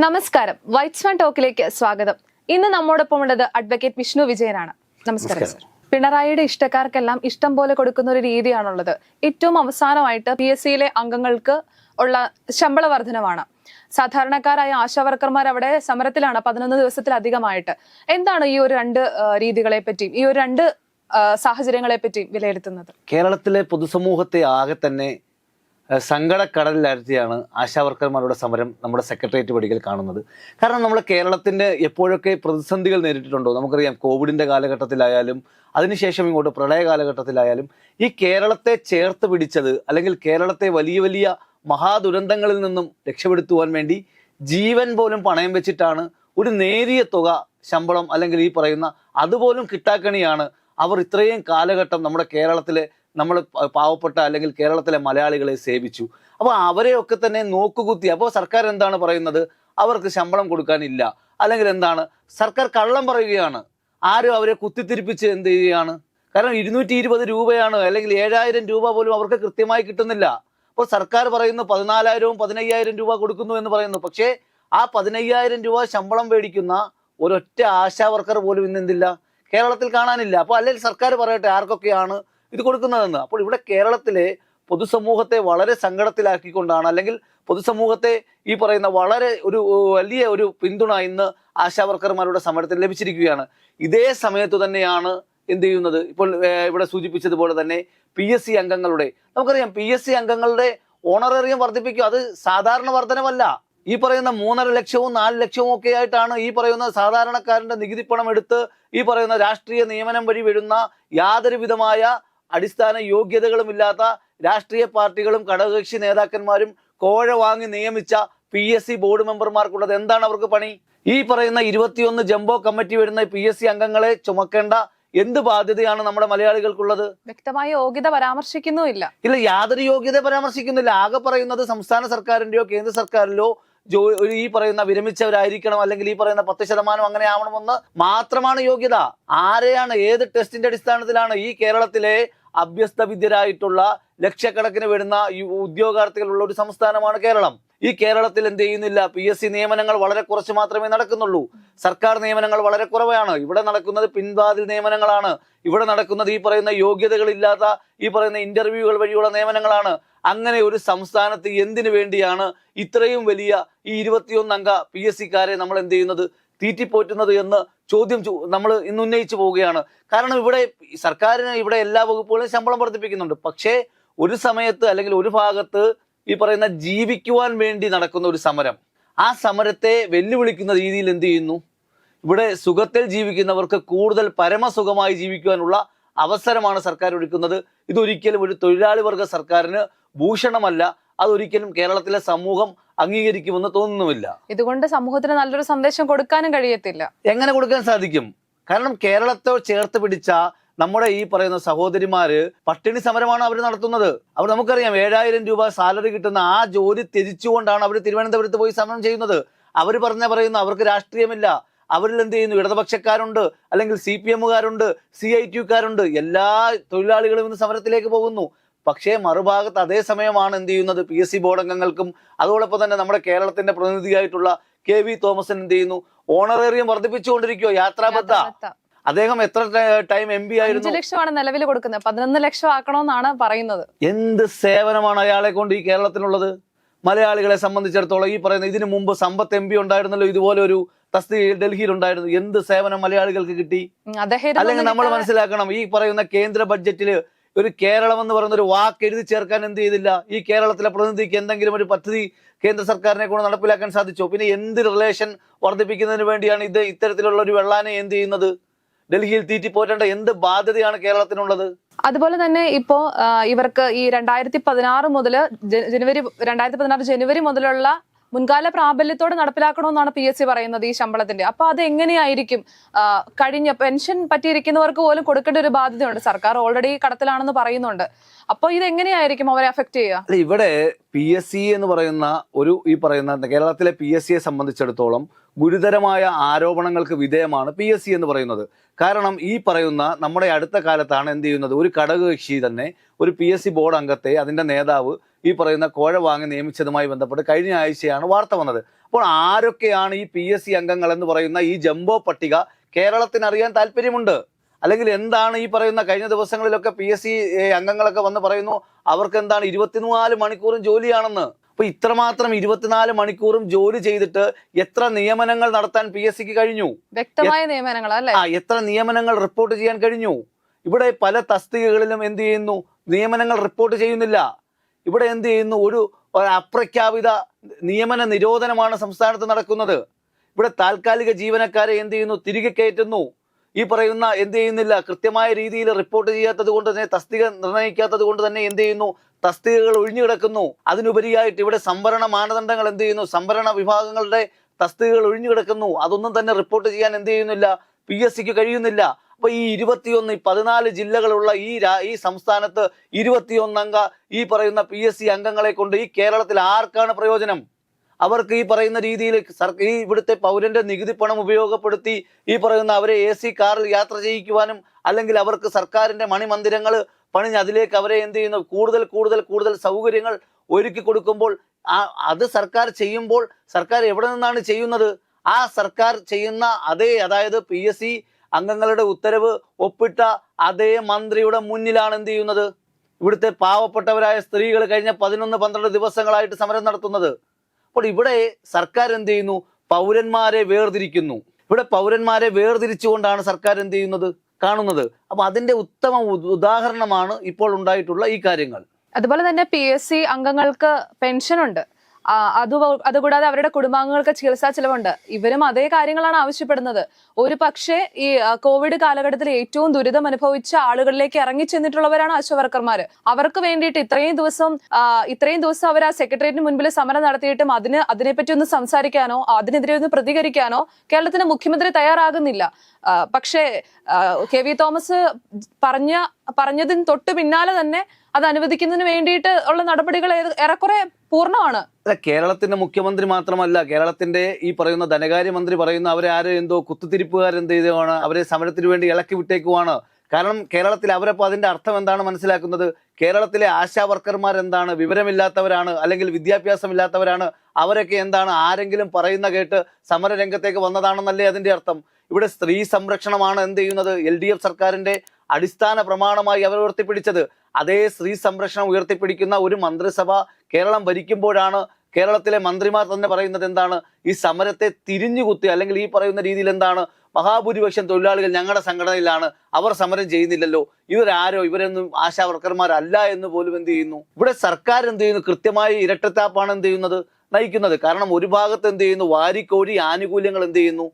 നമസ്കാരം. വൈറ്റ്സ്മാൻ ടോക്കിലേക്ക് സ്വാഗതം. ഇന്ന് നമ്മോടൊപ്പം ഉള്ളത് അഡ്വക്കേറ്റ് വിഷ്ണു വിജയനാണ്. നമസ്കാരം സർ പിണറായിയുടെ ഇഷ്ടക്കാർക്കെല്ലാം ഇഷ്ടം പോലെ കൊടുക്കുന്ന ഒരു രീതിയാണുള്ളത്. ഏറ്റവും അവസാനമായിട്ട് പി എസ് സിയിലെ അംഗങ്ങൾക്ക് ഉള്ള ശമ്പള വർധനമാണ് സാധാരണക്കാരായ ആശാവർക്കർമാർ അവിടെ സമരത്തിലാണ് പതിനൊന്ന് ദിവസത്തിലധികമായിട്ട്. എന്താണ് ഈ ഒരു രണ്ട് രീതികളെ പറ്റിയും ഈ ഒരു രണ്ട് സാഹചര്യങ്ങളെ പറ്റിയും വിലയിരുത്തുന്നത്? കേരളത്തിലെ പൊതുസമൂഹത്തെ ആകെ തന്നെ സങ്കടക്കടലിലാഴ്ത്തിയാണ് ആശാവർക്കർമാരുടെ സമരം നമ്മുടെ സെക്രട്ടേറിയറ്റ് പടികൾ കാണുന്നത്. കാരണം നമ്മൾ കേരളത്തിന്റെ എപ്പോഴൊക്കെ പ്രതിസന്ധികൾ നേരിട്ടിട്ടുണ്ടോ? നമുക്കറിയാം കോവിഡിന്റെ കാലഘട്ടത്തിലായാലും അതിനുശേഷം ഇങ്ങോട്ട് പ്രളയ കാലഘട്ടത്തിലായാലും ഈ കേരളത്തെ ചേർത്ത് പിടിച്ചത് അല്ലെങ്കിൽ കേരളത്തെ വലിയ വലിയ മഹാദുരന്തങ്ങളിൽ നിന്നും രക്ഷപ്പെടുത്തുവാൻ വേണ്ടി ജീവൻ പോലും പണയം വെച്ചിട്ടാണ് ഒരു നേരിയ തുക ശമ്പളം അല്ലെങ്കിൽ ഈ പറയുന്ന അതുപോലും കിട്ടാക്കണിയാണ് അവർ ഇത്രയും കാലഘട്ടം നമ്മുടെ കേരളത്തിലെ നമ്മൾ പാവപ്പെട്ട അല്ലെങ്കിൽ കേരളത്തിലെ മലയാളികളെ സേവിച്ചു. അപ്പോൾ അവരെയൊക്കെ തന്നെ നോക്കുകുത്തി അപ്പോൾ സർക്കാർ എന്താണ് പറയുന്നത്? അവർക്ക് ശമ്പളം കൊടുക്കാനില്ല. അല്ലെങ്കിൽ എന്താണ്? സർക്കാർ കള്ളം പറയുകയാണ്. ആരും അവരെ കുത്തിത്തിരിപ്പിച്ച് എന്ത് ചെയ്യുകയാണ്? കാരണം ഇരുന്നൂറ്റി ഇരുപത് രൂപയാണ് അല്ലെങ്കിൽ ഏഴായിരം രൂപ പോലും അവർക്ക് കൃത്യമായി കിട്ടുന്നില്ല. അപ്പോൾ സർക്കാർ പറയുന്നു പതിനാലായിരവും പതിനയ്യായിരം രൂപ കൊടുക്കുന്നു എന്ന് പറയുന്നു. പക്ഷേ ആ പതിനയ്യായിരം രൂപ ശമ്പളം മേടിക്കുന്ന ഒരൊറ്റ ആശാ വർക്കർ പോലും ഇന്ന് എന്തില്ല? കേരളത്തിൽ കാണാനില്ല. അപ്പോൾ അല്ലെങ്കിൽ സർക്കാർ പറയട്ടെ ആർക്കൊക്കെയാണ് ഇത് കൊടുക്കുന്നതെന്ന്. അപ്പോൾ ഇവിടെ കേരളത്തിലെ പൊതുസമൂഹത്തെ വളരെ സങ്കടത്തിലാക്കിക്കൊണ്ടാണ് അല്ലെങ്കിൽ പൊതുസമൂഹത്തെ ഈ പറയുന്ന വളരെ ഒരു വലിയ ഒരു പിന്തുണ ഇന്ന് ആശാ വർക്കർമാരുടെ സമരത്തിൽ ലഭിച്ചിരിക്കുകയാണ്. ഇതേ സമയത്ത് തന്നെയാണ് എന്ത് ചെയ്യുന്നത്? ഇപ്പോൾ ഇവിടെ സൂചിപ്പിച്ചതുപോലെ തന്നെ പി എസ് സി അംഗങ്ങളുടെ നമുക്കറിയാം പി എസ് സി അംഗങ്ങളുടെ ഓണറേറിയം വർദ്ധിപ്പിക്കും. അത് സാധാരണ വർധനമല്ല ഈ പറയുന്ന മൂന്നര ലക്ഷവും നാല് ലക്ഷവും ഒക്കെ ആയിട്ടാണ് ഈ പറയുന്ന സാധാരണക്കാരന്റെ നികുതി പണം എടുത്ത് ഈ പറയുന്ന രാഷ്ട്രീയ നിയമനം വഴി വരുന്ന യാതൊരു വിധമായ അടിസ്ഥാന യോഗ്യതകളുമില്ലാത്ത രാഷ്ട്രീയ പാർട്ടികളും ഘടകകക്ഷി നേതാക്കന്മാരും കോഴ വാങ്ങി നിയമിച്ച പി എസ് സി ബോർഡ് മെമ്പർമാർക്കുള്ളത് എന്താണ് അവർക്ക് പണി? ഈ പറയുന്ന ഇരുപത്തിയൊന്ന് ജംബോ കമ്മിറ്റി വരുന്ന പി എസ് സി അംഗങ്ങളെ ചുമക്കേണ്ട എന്ത് ബാധ്യതയാണ് നമ്മുടെ മലയാളികൾക്കുള്ളത്? വ്യക്തമായ യോഗ്യത പരാമർശിക്കുന്നുമില്ല. ഇല്ല യാതൊരു യോഗ്യത പരാമർശിക്കുന്നില്ല. ആകെ പറയുന്നത് സംസ്ഥാന സർക്കാരിന്റെയോ കേന്ദ്ര സർക്കാരിലോ ജോ ഈ പറയുന്ന വിരമിച്ചവരായിരിക്കണം അല്ലെങ്കിൽ ഈ പറയുന്ന പത്ത് ശതമാനം അങ്ങനെ ആവണമെന്ന് മാത്രമാണ് യോഗ്യത. ആരെയാണ് ഏത് ടെസ്റ്റിന്റെ അടിസ്ഥാനത്തിലാണ് ഈ കേരളത്തിലെ അഭ്യസ്ത വിദ്യരായിട്ടുള്ള ലക്ഷക്കണക്കിന് വരുന്ന ഉദ്യോഗാർത്ഥികളുള്ള ഒരു സംസ്ഥാനമാണ് കേരളം. ഈ കേരളത്തിൽ എന്ത് ചെയ്യുന്നില്ല? പി എസ് സി നിയമനങ്ങൾ വളരെ കുറച്ച് മാത്രമേ നടക്കുന്നുള്ളൂ. സർക്കാർ നിയമനങ്ങൾ വളരെ കുറവാണ്. ഇവിടെ നടക്കുന്നത് പിൻവാതിൽ നിയമനങ്ങളാണ്. ഇവിടെ നടക്കുന്നത് ഈ പറയുന്ന യോഗ്യതകളില്ലാത്ത ഈ പറയുന്ന ഇന്റർവ്യൂകൾ വഴിയുള്ള നിയമനങ്ങളാണ്. അങ്ങനെ ഒരു സംസ്ഥാനത്ത് എന്തിനു വേണ്ടിയാണ് ഇത്രയും വലിയ ഈ ഇരുപത്തിയൊന്നംഗ പി എസ് സിക്കാരെ നമ്മൾ എന്ത് ചെയ്യുന്നത് തീറ്റിപ്പോറ്റുന്നത് എന്ന് ചോദ്യം നമ്മൾ ഇന്ന് ഉന്നയിച്ചു പോവുകയാണ്. കാരണം ഇവിടെ സർക്കാരിന് ഇവിടെ എല്ലാ വകുപ്പുകളും ശമ്പളം വർദ്ധിപ്പിക്കുന്നുണ്ട്. പക്ഷേ ഒരു സമയത്ത് അല്ലെങ്കിൽ ഒരു ഭാഗത്ത് ഈ പറയുന്ന ജീവിക്കുവാൻ വേണ്ടി നടക്കുന്ന ഒരു സമരം. ആ സമരത്തെ വെല്ലുവിളിക്കുന്ന രീതിയിൽ എന്ത് ചെയ്യുന്നു? ഇവിടെ സുഖത്തിൽ ജീവിക്കുന്നവർക്ക് കൂടുതൽ പരമസുഖമായി ജീവിക്കുവാനുള്ള അവസരമാണ് സർക്കാർ ഒരുക്കുന്നത്. ഇതൊരിക്കലും ഒരു തൊഴിലാളി വർഗ സർക്കാരിന് ഭൂഷണമല്ല. അതൊരിക്കലും കേരളത്തിലെ സമൂഹം അംഗീകരിക്കുമെന്ന് തോന്നുന്നുമില്ല. ഇതുകൊണ്ട് സമൂഹത്തിന് നല്ലൊരു സന്ദേശം കൊടുക്കാനും കഴിയത്തില്ല. എങ്ങനെ കൊടുക്കാൻ സാധിക്കും? കാരണം കേരളത്തെ ചേർത്ത് പിടിച്ച നമ്മുടെ ഈ പറയുന്ന സഹോദരിമാര് പട്ടിണി സമരമാണ് അവർ നടത്തുന്നത്. അവർ നമുക്കറിയാം ഏഴായിരം രൂപ സാലറി കിട്ടുന്ന ആ ജോലി തിരിച്ചുകൊണ്ടാണ് അവർ തിരുവനന്തപുരത്ത് പോയി സമരം ചെയ്യുന്നത്. അവർ പറഞ്ഞ പറയുന്നു അവർക്ക് രാഷ്ട്രീയമില്ല. അവരിൽ എന്ത് ചെയ്യുന്നു? ഇടതുപക്ഷക്കാരുണ്ട് അല്ലെങ്കിൽ സി പി എമ്മുകാരുണ്ട് സി ഐ ടിയുക്കാരുണ്ട് എല്ലാ തൊഴിലാളികളും ഇന്ന് സമരത്തിലേക്ക് പോകുന്നു. പക്ഷേ മറുഭാഗത്ത് അതേസമയമാണ് എന്ത് ചെയ്യുന്നത്? പി എസ് സി ബോർഡ് അംഗങ്ങൾക്കും അതോടൊപ്പം തന്നെ നമ്മുടെ കേരളത്തിന്റെ പ്രതിനിധിയായിട്ടുള്ള കെ വി തോമസൻ എന്ത് ചെയ്യുന്നു? ഓണറേറിയം വർദ്ധിപ്പിച്ചുകൊണ്ടിരിക്കുകയോ യാത്രാബദ്ധ. അദ്ദേഹം എത്ര ടൈം എം പി ആയിരുന്നു? ലക്ഷമാണ് നിലവിൽ കൊടുക്കുന്നത്. പതിനൊന്ന് ലക്ഷം ആക്കണമെന്നാണ് പറയുന്നത്. എന്ത് സേവനമാണ് അയാളെ കൊണ്ട് ഈ കേരളത്തിനുള്ളത്? മലയാളികളെ സംബന്ധിച്ചിടത്തോളം ഈ പറയുന്ന ഇതിനു മുമ്പ് സമ്പത്ത് എം പി ഉണ്ടായിരുന്നല്ലോ ഇതുപോലെ ഒരു തസ്തി ഡൽഹിയിൽ ഉണ്ടായിരുന്നു എന്ത് സേവനം മലയാളികൾക്ക് കിട്ടി? അല്ലെങ്കിൽ നമ്മൾ മനസ്സിലാക്കണം ഈ പറയുന്ന കേന്ദ്ര ബഡ്ജറ്റിൽ ഒരു കേരളം എന്ന് പറയുന്ന ഒരു വാക്ക് എഴുതി ചേർക്കാൻ എന്ത് ചെയ്തില്ല? ഈ കേരളത്തിലെ പ്രതിനിധിക്ക് എന്തെങ്കിലും ഒരു പദ്ധതി കേന്ദ്ര സർക്കാരിനെ കൊണ്ട് നടപ്പിലാക്കാൻ സാധിച്ചോ? പിന്നെ എന്ത് റിലേഷൻ വർദ്ധിപ്പിക്കുന്നതിന് വേണ്ടിയാണ് ഇത് ഇത്തരത്തിലുള്ള ഒരു വെള്ളാനെ എന്ത് ചെയ്യുന്നത്? ഡൽഹിയിൽ തീറ്റിപ്പോറ്റേണ്ട എന്ത് ബാധ്യതയാണ് കേരളത്തിനുള്ളത്? അതുപോലെ തന്നെ ഇപ്പോ ഇവർക്ക് ഈ രണ്ടായിരത്തി പതിനാറ് മുതൽ ജനുവരി രണ്ടായിരത്തി പതിനാറ് ജനുവരി മുതലുള്ള മുൻകാല പ്രാബല്യത്തോടെ നടപ്പിലാക്കണമെന്നാണ് പി എസ് സി പറയുന്നത് ഈ ശമ്പളത്തിന്റെ. അപ്പൊ അത് എങ്ങനെയായിരിക്കും? കഴിഞ്ഞ പെൻഷൻ പറ്റിയിരിക്കുന്നവർക്ക് പോലും കൊടുക്കേണ്ട ഒരു ബാധ്യതയുണ്ട്. സർക്കാർ ഓൾറെഡി കടത്തിലാണെന്ന് പറയുന്നുണ്ട്. അപ്പൊ ഇത് എങ്ങനെയായിരിക്കും അവരെ അഫക്ട് ചെയ്യുക? ഇവിടെ പി എസ് സി എന്ന് പറയുന്ന ഒരു ഈ പറയുന്ന കേരളത്തിലെ പി എസ് സിയെ സംബന്ധിച്ചിടത്തോളം ഗുരുതരമായ ആരോപണങ്ങൾക്ക് വിധേയമാണ് പി എസ് സി എന്ന് പറയുന്നത്. കാരണം ഈ പറയുന്ന നമ്മുടെ അടുത്ത കാലത്താണ് എന്ത് ചെയ്യുന്നത്? ഒരു ഘടകകക്ഷി തന്നെ ഒരു പി എസ് സി ബോർഡ് അംഗത്തെ അതിന്റെ നേതാവ് ഈ പറയുന്ന കോഴ വാങ്ങി നിയമിച്ചതുമായി ബന്ധപ്പെട്ട് കഴിഞ്ഞ ആഴ്ചയാണ് വാർത്ത വന്നത്. അപ്പോൾ ആരൊക്കെയാണ് ഈ പി എസ് സി അംഗങ്ങൾ എന്ന് പറയുന്ന ഈ ജംബോ പട്ടിക കേരളത്തിന് അറിയാൻ താല്പര്യമുണ്ട്? അല്ലെങ്കിൽ എന്താണ് ഈ പറയുന്ന കഴിഞ്ഞ ദിവസങ്ങളിലൊക്കെ പി എസ് സി അംഗങ്ങളൊക്കെ വന്ന് പറയുന്നു അവർക്ക് എന്താണ് ഇരുപത്തിനാല് മണിക്കൂറും ജോലിയാണെന്ന്? അപ്പൊ ഇത്രമാത്രം ഇരുപത്തിനാല് മണിക്കൂറും ജോലി ചെയ്തിട്ട് എത്ര നിയമനങ്ങൾ നടത്താൻ പി എസ് സിക്ക് കഴിഞ്ഞു? വ്യക്തമായ നിയമനങ്ങൾ അല്ലേ? ആ എത്ര നിയമനങ്ങൾ റിപ്പോർട്ട് ചെയ്യാൻ കഴിഞ്ഞു? ഇവിടെ പല തസ്തികകളിലും എന്ത് ചെയ്യുന്നു? നിയമനങ്ങൾ റിപ്പോർട്ട് ചെയ്യുന്നില്ല. ഇവിടെ എന്ത് ചെയ്യുന്നു? ഒരു ഒരു അപ്രഖ്യാപിത നിയമന നിരോധനമാണ് സംസ്ഥാനത്ത് നടക്കുന്നത്. ഇവിടെ താൽക്കാലിക ജീവനക്കാരെ എന്ത് ചെയ്യുന്നു? തിരികെ കയറ്റുന്നു. ഈ പറയുന്ന എന്ത് ചെയ്യുന്നില്ല? കൃത്യമായ രീതിയിൽ റിപ്പോർട്ട് ചെയ്യാത്തത് കൊണ്ട് തന്നെ തസ്തിക നിർണയിക്കാത്തത് കൊണ്ട് തന്നെ എന്ത് ചെയ്യുന്നു? തസ്തികകൾ ഒഴിഞ്ഞു കിടക്കുന്നു. അതിനുപരിയായിട്ട് ഇവിടെ സംവരണ മാനദണ്ഡങ്ങൾ എന്ത് ചെയ്യുന്നു? സംവരണ വിഭാഗങ്ങളുടെ തസ്തികകൾ ഒഴിഞ്ഞു കിടക്കുന്നു. അതൊന്നും തന്നെ റിപ്പോർട്ട് ചെയ്യാൻ എന്ത് ചെയ്യുന്നില്ല? പി എസ് സിക്ക് കഴിയുന്നില്ല. അപ്പൊ ഈ ഇരുപത്തിയൊന്ന് പതിനാല് ജില്ലകളുള്ള ഈ ഈ സംസ്ഥാനത്ത് ഇരുപത്തിയൊന്ന് അംഗ ഈ പറയുന്ന പി എസ് സി അംഗങ്ങളെ കൊണ്ട് ഈ കേരളത്തിൽ ആർക്കാണ് പ്രയോജനം? അവർക്ക് ഈ പറയുന്ന രീതിയിൽ ഈ ഇവിടുത്തെ പൗരന്റെ നികുതി പണം ഉപയോഗപ്പെടുത്തി ഈ പറയുന്ന അവരെ എ സി കാറിൽ യാത്ര ചെയ്യിക്കുവാനും അല്ലെങ്കിൽ അവർക്ക് സർക്കാരിന്റെ മണിമന്ദിരങ്ങൾ പണിഞ്ഞ് അതിലേക്ക് അവരെ എന്ത് ചെയ്യുന്നു? കൂടുതൽ കൂടുതൽ കൂടുതൽ സൗകര്യങ്ങൾ ഒരുക്കി കൊടുക്കുമ്പോൾ അത് സർക്കാർ ചെയ്യുമ്പോൾ സർക്കാർ എവിടെ നിന്നാണ് ചെയ്യുന്നത്? ആ സർക്കാർ ചെയ്യുന്ന അതേ അതായത് പി എസ് സി അംഗങ്ങളുടെ ഉത്തരവ് ഒപ്പിട്ട അതേ മന്ത്രിയുടെ മുന്നിലാണ് എന്ത് ചെയ്യുന്നത്? ഇവിടുത്തെ പാവപ്പെട്ടവരായ സ്ത്രീകൾ കഴിഞ്ഞ പതിനൊന്ന് പന്ത്രണ്ട് ദിവസങ്ങളായിട്ട് സമരം നടത്തുന്നത്. അപ്പോൾ ഇവിടെ സർക്കാർ എന്ത് ചെയ്യുന്നു? പൗരന്മാരെ വേർതിരിക്കുന്നു. ഇവിടെ പൗരന്മാരെ വേർതിരിച്ചുകൊണ്ടാണ് സർക്കാർ എന്ത് ചെയ്യുന്നത്? കാണുന്നത്. അപ്പൊ അതിന്റെ ഉത്തമ ഉദാഹരണമാണ് ഇപ്പോൾ ഉണ്ടായിട്ടുള്ള ഈ കാര്യങ്ങൾ. അതുപോലെ തന്നെ പി എസ് സി അംഗങ്ങൾക്ക് പെൻഷൻ ഉണ്ട്. അത് അതുകൂടാതെ അവരുടെ കുടുംബാംഗങ്ങൾക്ക് ചികിത്സാ ചിലവുണ്ട്. ഇവരും അതേ കാര്യങ്ങളാണ് ആവശ്യപ്പെടുന്നത്. ഒരു പക്ഷേ ഈ കോവിഡ് കാലഘട്ടത്തിൽ ഏറ്റവും ദുരിതം അനുഭവിച്ച ആളുകളിലേക്ക് ഇറങ്ങി ചെന്നിട്ടുള്ളവരാണ് ആശാവർക്കർമാര് അവർക്ക് വേണ്ടിയിട്ട് ഇത്രയും ദിവസം ഇത്രയും ദിവസം അവർ ആ സെക്രട്ടേറിയറ്റിന് മുൻപിൽ സമരം നടത്തിയിട്ടും അതിന് അതിനെപ്പറ്റി ഒന്ന് സംസാരിക്കാനോ അതിനെതിരെ ഒന്ന് പ്രതികരിക്കാനോ കേരളത്തിന്റെ മുഖ്യമന്ത്രി തയ്യാറാകുന്നില്ല. പക്ഷേ കെ വി തോമസ് പറഞ്ഞ പറഞ്ഞതിന് തൊട്ട് പിന്നാലെ തന്നെ അത് അനുവദിക്കുന്നതിന് വേണ്ടിയിട്ട് ഉള്ള നടപടികൾ ഏറെക്കുറെ പൂർണമാണ്. കേരളത്തിന്റെ മുഖ്യമന്ത്രി മാത്രമല്ല കേരളത്തിന്റെ ഈ പറയുന്ന ധനകാര്യമന്ത്രി പറയുന്ന അവരെ ആരോ എന്തോ കുത്തുതിരിപ്പുകാരെന്ത് ചെയ്തതാണ് അവരെ സമരത്തിന് വേണ്ടി ഇളക്കി വിട്ടേക്കുവാണ്. കാരണം കേരളത്തിൽ അവരപ്പോൾ അതിന്റെ അർത്ഥം എന്താണ് മനസ്സിലാക്കുന്നത്? കേരളത്തിലെ ആശാ വർക്കർമാർ എന്താണ്? വിവരമില്ലാത്തവരാണ് അല്ലെങ്കിൽ വിദ്യാഭ്യാസം ഇല്ലാത്തവരാണ് അവരൊക്കെ എന്താണ്? ആരെങ്കിലും പറയുന്ന കേട്ട് സമരരംഗത്തേക്ക് വന്നതാണെന്നല്ലേ അതിന്റെ അർത്ഥം? ഇവിടെ സ്ത്രീ സംരക്ഷണമാണ് എന്ത് ചെയ്യുന്നത്? എൽ ഡി എഫ് സർക്കാരിന്റെ അടിസ്ഥാന പ്രമാണമായി അവർ ഉയർത്തിപ്പിടിച്ചത്. അതേ സ്ത്രീ സംരക്ഷണം ഉയർത്തിപ്പിടിക്കുന്ന ഒരു മന്ത്രിസഭ കേരളം ഭരിക്കുമ്പോഴാണ് കേരളത്തിലെ മന്ത്രിമാർ തന്നെ പറയുന്നത് എന്താണ്? ഈ സമരത്തെ തിരിഞ്ഞുകുത്തി അല്ലെങ്കിൽ ഈ പറയുന്ന രീതിയിൽ എന്താണ്? മഹാഭൂരിപക്ഷം തൊഴിലാളികൾ ഞങ്ങളുടെ സംഘടനയിലാണ് അവർ സമരം ചെയ്യുന്നില്ലല്ലോ. ഇവരാരോ? ഇവരൊന്നും ആശാവർക്കർമാരല്ല എന്ന് പോലും എന്ത് ചെയ്യുന്നു? ഇവിടെ സർക്കാർ എന്ത് ചെയ്യുന്നു? കൃത്യമായി ഇരട്ടത്താപ്പാണ് എന്ത് ചെയ്യുന്നത്? നയിക്കുന്നത്. കാരണം ഒരു ഭാഗത്ത് എന്ത് ചെയ്യുന്നു? വാരിക്കോരി ആനുകൂല്യങ്ങൾ എന്ത് ചെയ്യുന്നു?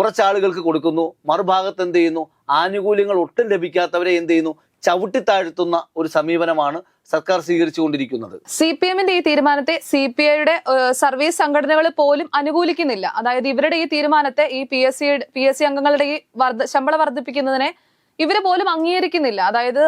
കുറച്ച് ആളുകൾക്ക് കൊടുക്കുന്നു മറുഭാഗത്ത് എന്ത് ചെയ്യുന്നു? ആനുകൂല്യങ്ങൾ ഒട്ടും ലഭിക്കാത്തവരെ എന്ത് ചെയ്യുന്നു? ചവിട്ടിത്താഴ്ത്തുന്ന ഒരു സമീപനമാണ് സർക്കാർ സ്വീകരിച്ചുകൊണ്ടിരിക്കുന്നത്. സി പി എമ്മിന്റെ ഈ തീരുമാനത്തെ സി പി ഐയുടെ സർവീസ് സംഘടനകൾ പോലും അനുകൂലിക്കുന്നില്ല. അതായത് ഇവരുടെ ഈ തീരുമാനത്തെ ഈ P S C P S C അംഗങ്ങളുടെ ഈ വർദ്ധ ശമ്പളം വർദ്ധിപ്പിക്കുന്നതിനെ ഇവർ പോലും അംഗീകരിക്കുന്നില്ല. അതായത്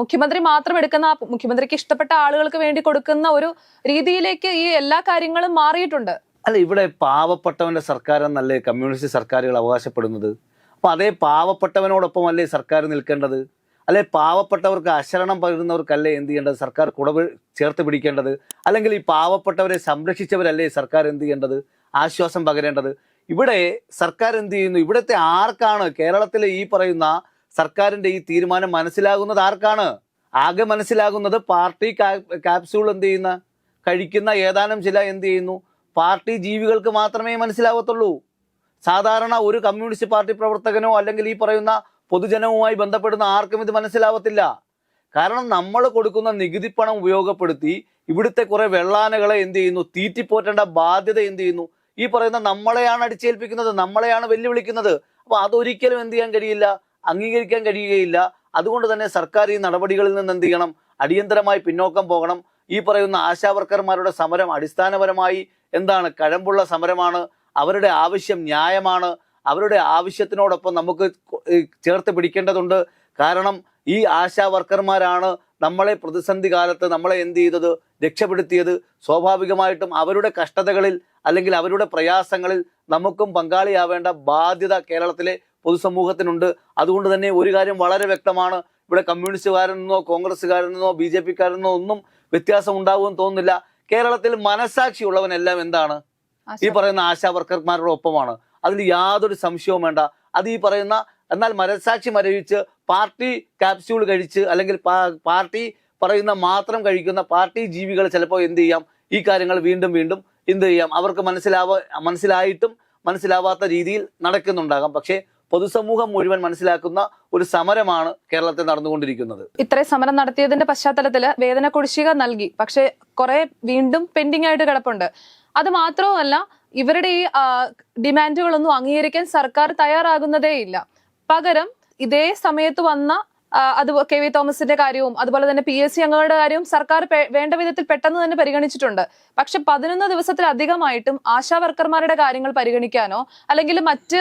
മുഖ്യമന്ത്രി മാത്രം എടുക്കുന്ന മുഖ്യമന്ത്രിക്ക് ഇഷ്ടപ്പെട്ട ആളുകൾക്ക് വേണ്ടി കൊടുക്കുന്ന ഒരു രീതിയിലേക്ക് ഈ എല്ലാ കാര്യങ്ങളും മാറിയിട്ടുണ്ട്. അല്ല ഇവിടെ പാവപ്പെട്ടവന്റെ സർക്കാർ എന്നല്ലേ കമ്മ്യൂണിസ്റ്റ് സർക്കാരുകൾ അവകാശപ്പെടുന്നത്? അപ്പൊ അതേ പാവപ്പെട്ടവനോടൊപ്പം അല്ലേ സർക്കാർ നിൽക്കേണ്ടത്? അല്ലെ പാവപ്പെട്ടവർക്ക് അശരണം പകരുന്നവർക്കല്ലേ എന്ത് ചെയ്യേണ്ടത്? സർക്കാർ കുടവ് ചേർത്ത് പിടിക്കേണ്ടത്? അല്ലെങ്കിൽ ഈ പാവപ്പെട്ടവരെ സംരക്ഷിച്ചവരല്ലേ സർക്കാർ എന്ത് ചെയ്യേണ്ടത്? ആശ്വാസം പകരേണ്ടത്? ഇവിടെ സർക്കാർ എന്ത് ചെയ്യുന്നു? ഇവിടുത്തെ ആർക്കാണ്? കേരളത്തിലെ ഈ പറയുന്ന സർക്കാരിന്റെ ഈ തീരുമാനം മനസ്സിലാകുന്നത് ആർക്കാണ്? ആകെ മനസ്സിലാകുന്നത് പാർട്ടി കാ- ക്യാപ്സ്യൂൾ എന്ത് ചെയ്യുന്ന കഴിക്കുന്ന ഏതാനും ചില എന്ത് ചെയ്യുന്നു? പാർട്ടി ജീവികൾക്ക് മാത്രമേ മനസ്സിലാവത്തുള്ളൂ. സാധാരണ ഒരു കമ്മ്യൂണിസ്റ്റ് പാർട്ടി പ്രവർത്തകനോ അല്ലെങ്കിൽ ഈ പറയുന്ന പൊതുജനവുമായി ബന്ധപ്പെടുന്ന ആർക്കും ഇത് മനസ്സിലാവത്തില്ല. കാരണം നമ്മൾ കൊടുക്കുന്ന നികുതി പണം ഉപയോഗപ്പെടുത്തി ഇവിടുത്തെ കുറെ വെള്ളാനകളെ എന്ത് ചെയ്യുന്നു? തീറ്റിപ്പോറ്റേണ്ട ബാധ്യത എന്ത് ചെയ്യുന്നു? ഈ പറയുന്ന നമ്മളെയാണ് അടിച്ചേൽപ്പിക്കുന്നത് നമ്മളെയാണ് വെല്ലുവിളിക്കുന്നത്. അപ്പൊ അതൊരിക്കലും എന്ത് ചെയ്യാൻ കഴിയില്ല? അംഗീകരിക്കാൻ കഴിയുകയില്ല. അതുകൊണ്ട് തന്നെ സർക്കാർ ഈ നടപടികളിൽ നിന്ന് എന്ത് ചെയ്യണം? അടിയന്തരമായി പിന്നോക്കം പോകണം. ഈ പറയുന്ന ആശാവർക്കർമാരുടെ സമരം അടിസ്ഥാനപരമായി എന്താണ് കഴമ്പുള്ള സമരമാണ് അവരുടെ ആവശ്യം ന്യായമാണ് അവരുടെ ആവശ്യത്തിനോടൊപ്പം നമുക്ക് ചേർത്ത് പിടിക്കേണ്ടതുണ്ട്. കാരണം ഈ ആശാ വർക്കർമാരാണ് നമ്മളെ പ്രതിസന്ധി കാലത്ത് നമ്മളെ എന്ത് ചെയ്തത്? രക്ഷപ്പെടുത്തിയത്. സ്വാഭാവികമായിട്ടും അവരുടെ കഷ്ടതകളിൽ അല്ലെങ്കിൽ അവരുടെ പ്രയാസങ്ങളിൽ നമുക്കും പങ്കാളിയാവേണ്ട ബാധ്യത കേരളത്തിലെ പൊതുസമൂഹത്തിനുണ്ട്. അതുകൊണ്ട് തന്നെ ഒരു കാര്യം വളരെ വ്യക്തമാണ്. ഇവിടെ കമ്മ്യൂണിസ്റ്റുകാരനെന്നോ കോൺഗ്രസ്സുകാരനെന്നോ ബി ജെ പിക്കാരനെന്നോ ഒന്നും വ്യത്യാസം ഉണ്ടാവുമെന്ന് തോന്നുന്നില്ല. കേരളത്തിൽ മനസാക്ഷിയുള്ളവനെല്ലാം എന്താണ്? ഈ പറയുന്ന ആശാ വർക്കർമാരുടെ ഒപ്പമാണ്. അതിൽ യാതൊരു സംശയവും വേണ്ട. അത് ഈ പറയുന്ന എന്നാൽ മനസാക്ഷി മരവിച്ച് പാർട്ടി കാപ്സ്യൂൾ കഴിച്ച് അല്ലെങ്കിൽ പാർട്ടി പറയുന്ന മാത്രം കഴിക്കുന്ന പാർട്ടി ജീവികൾ ചിലപ്പോൾ എന്ത് ചെയ്യാം? ഈ കാര്യങ്ങൾ വീണ്ടും വീണ്ടും എന്ത് ചെയ്യാം? അവർക്ക് മനസ്സിലാവ മനസ്സിലായിട്ടും മനസ്സിലാവാത്ത രീതിയിൽ നടക്കുന്നുണ്ടാകാം. പക്ഷേ പൊതുസമൂഹം മുഴുവൻ മനസ്സിലാക്കുന്ന ഒരു സമരമാണ് കേരളത്തിൽ നടന്നുകൊണ്ടിരിക്കുന്നത്. ഇത്രയും സമരം നടത്തിയതിന്റെ പശ്ചാത്തലത്തിൽ വേതന കുടിശ്ശിക നൽകി. പക്ഷെ കുറെ വീണ്ടും പെൻഡിംഗ് ആയിട്ട് കിടപ്പുണ്ട്. അത് മാത്രവുമല്ല ഇവരുടെ ഈ ഡിമാൻഡുകളൊന്നും അംഗീകരിക്കാൻ സർക്കാർ തയ്യാറാകുന്നതേ ഇല്ല പകരം ഇതേ സമയത്ത് വന്ന അത് കെ വി തോമസിന്റെ കാര്യവും അതുപോലെ തന്നെ പി എസ് സി അംഗങ്ങളുടെ കാര്യവും സർക്കാർ വേണ്ട വിധത്തിൽ പെട്ടെന്ന് തന്നെ പരിഗണിച്ചിട്ടുണ്ട്. പക്ഷെ പതിനൊന്ന് ദിവസത്തിലധികമായിട്ടും ആശാ വർക്കർമാരുടെ കാര്യങ്ങൾ പരിഗണിക്കാനോ അല്ലെങ്കിൽ മറ്റ്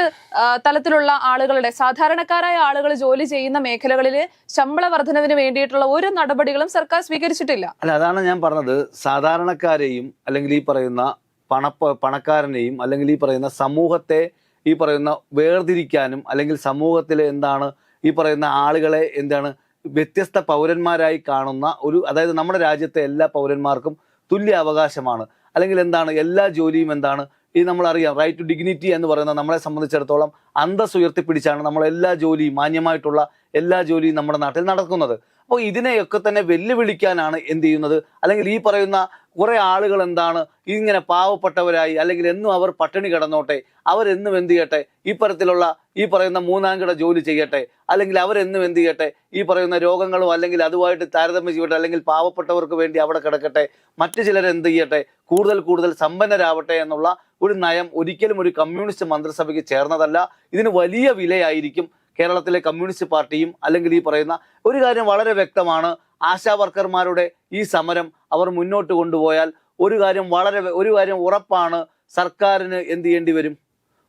തലത്തിലുള്ള ആളുകളുടെ സാധാരണക്കാരായ ആളുകൾ ജോലി ചെയ്യുന്ന മേഖലകളിൽ ശമ്പള വർധനവിന് വേണ്ടിയിട്ടുള്ള ഒരു നടപടികളും സർക്കാർ സ്വീകരിച്ചിട്ടില്ല. അല്ല അതാണ് ഞാൻ പറഞ്ഞത്. സാധാരണക്കാരെയും അല്ലെങ്കിൽ ഈ പറയുന്ന പണപ്പ പണക്കാരനെയും അല്ലെങ്കിൽ ഈ പറയുന്ന സമൂഹത്തെ ഈ പറയുന്ന വേർതിരിക്കാനും അല്ലെങ്കിൽ സമൂഹത്തിൽ എന്താണ് ഈ പറയുന്ന ആളുകളെ എന്താണ് വ്യത്യസ്ത പൗരന്മാരായി കാണുന്ന ഒരു അതായത് നമ്മുടെ രാജ്യത്തെ എല്ലാ പൗരന്മാർക്കും തുല്യ അവകാശമാണ്. അല്ലെങ്കിൽ എന്താണ് എല്ലാ ജോലിയും എന്താണ് ഈ നമ്മളറിയാം റൈറ്റ് ടു ഡിഗ്നിറ്റി എന്ന് പറയുന്നത് നമ്മളെ സംബന്ധിച്ചിടത്തോളം അന്തസ് ഉയർത്തിപ്പിടിച്ചാണ് നമ്മളെല്ലാ ജോലിയും മാന്യമായിട്ടുള്ള എല്ലാ ജോലിയും നമ്മുടെ നാട്ടിൽ നടക്കുന്നത്. അപ്പോൾ ഇതിനെയൊക്കെ തന്നെ വെല്ലുവിളിക്കാനാണ് എന്ത് ചെയ്യുന്നത്? അല്ലെങ്കിൽ ഈ പറയുന്ന കുറേ ആളുകൾ എന്താണ് ഇങ്ങനെ പാവപ്പെട്ടവരായി അല്ലെങ്കിൽ എന്നും അവർ പട്ടിണി കിടന്നോട്ടെ അവരെന്നും എന്ത് ചെയ്യട്ടെ ഈ തരത്തിലുള്ള ഈ പറയുന്ന മൂന്നാംകിട ജോലി ചെയ്യട്ടെ അല്ലെങ്കിൽ അവരെന്നും എന്ത് ചെയ്യട്ടെ ഈ പറയുന്ന രോഗങ്ങളും അല്ലെങ്കിൽ അതുമായിട്ട് താരതമ്യം ചെയ്യട്ടെ അല്ലെങ്കിൽ പാവപ്പെട്ടവർക്ക് വേണ്ടി അവിടെ കിടക്കട്ടെ മറ്റു ചിലർ എന്ത് ചെയ്യട്ടെ കൂടുതൽ കൂടുതൽ സമ്പന്നരാവട്ടെ എന്നുള്ള ഒരു നയം ഒരിക്കലും ഒരു കമ്മ്യൂണിസ്റ്റ് മന്ത്രിസഭയ്ക്ക് ചേർന്നതല്ല. ഇതിന് വലിയ വിലയായിരിക്കും കേരളത്തിലെ കമ്മ്യൂണിസ്റ്റ് പാർട്ടിയും അല്ലെങ്കിൽ ഈ പറയുന്ന ഒരു കാര്യം വളരെ വ്യക്തമാണ്. ആശാ വർക്കർമാരുടെ ഈ സമരം അവർ മുന്നോട്ട് കൊണ്ടുപോയാൽ ഒരു കാര്യം വളരെ ഒരു കാര്യം ഉറപ്പാണ് സർക്കാരിന് എന്ത് ചെയ്യേണ്ടി വരും?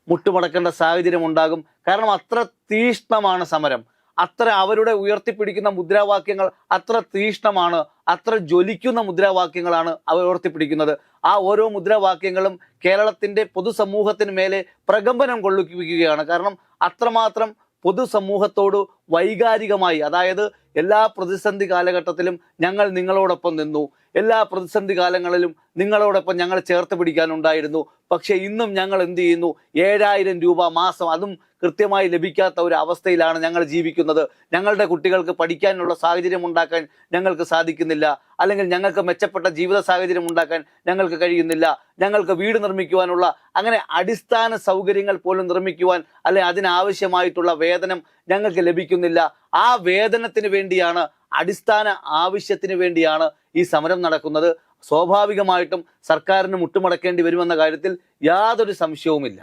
മുട്ടുമടക്കേണ്ട സാഹചര്യം ഉണ്ടാകും. കാരണം അത്ര തീഷ്ണമാണ് സമരം. അത്ര അവരുടെ ഉയർത്തിപ്പിടിക്കുന്ന മുദ്രാവാക്യങ്ങൾ അത്ര തീഷ്ണമാണ്. അത്ര ജ്വലിക്കുന്ന മുദ്രാവാക്യങ്ങളാണ് അവർ ഉയർത്തിപ്പിടിക്കുന്നത്. ആ ഓരോ മുദ്രാവാക്യങ്ങളും കേരളത്തിന്റെ പൊതുസമൂഹത്തിന് മേലെ പ്രകമ്പനം കൊള്ളിപ്പിക്കുകയാണ് കാരണം അത്രമാത്രം പൊതുസമൂഹത്തോട് വൈകാരികമായി അതായത് എല്ലാ പ്രതിസന്ധി കാലഘട്ടത്തിലും ഞങ്ങൾ നിങ്ങളോടൊപ്പം നിന്നു. എല്ലാ പ്രതിസന്ധി കാലങ്ങളിലും നിങ്ങളോടൊപ്പം ഞങ്ങൾ ചേർത്ത് പിടിക്കാനുണ്ടായിരുന്നു പക്ഷേ ഇന്നും ഞങ്ങൾ എന്ത് ചെയ്യുന്നു? ഏഴായിരം രൂപ മാസം അതും കൃത്യമായി ലഭിക്കാത്ത ഒരു അവസ്ഥയിലാണ് ഞങ്ങൾ ജീവിക്കുന്നത്. ഞങ്ങളുടെ കുട്ടികൾക്ക് പഠിക്കാനുള്ള സാഹചര്യം ഉണ്ടാക്കാൻ ഞങ്ങൾക്ക് സാധിക്കുന്നില്ല. അല്ലെങ്കിൽ ഞങ്ങൾക്ക് മെച്ചപ്പെട്ട ജീവിത സാഹചര്യം ഉണ്ടാക്കാൻ ഞങ്ങൾക്ക് കഴിയുന്നില്ല. ഞങ്ങൾക്ക് വീട് നിർമ്മിക്കുവാനുള്ള അങ്ങനെ അടിസ്ഥാന സൗകര്യങ്ങൾ പോലും നിർമ്മിക്കുവാൻ അല്ലെ അതിനാവശ്യമായിട്ടുള്ള വേതനം ഞങ്ങൾക്ക് ലഭിക്കുന്നില്ല. ആ വേതനത്തിന് വേണ്ടിയാണ് അടിസ്ഥാന ആവശ്യത്തിന് വേണ്ടിയാണ് ഈ സമരം നടക്കുന്നത്. സ്വാഭാവികമായിട്ടും സർക്കാരിന് മുട്ടുമടക്കേണ്ടി വരുമെന്ന കാര്യത്തിൽ യാതൊരു സംശയവുമില്ല.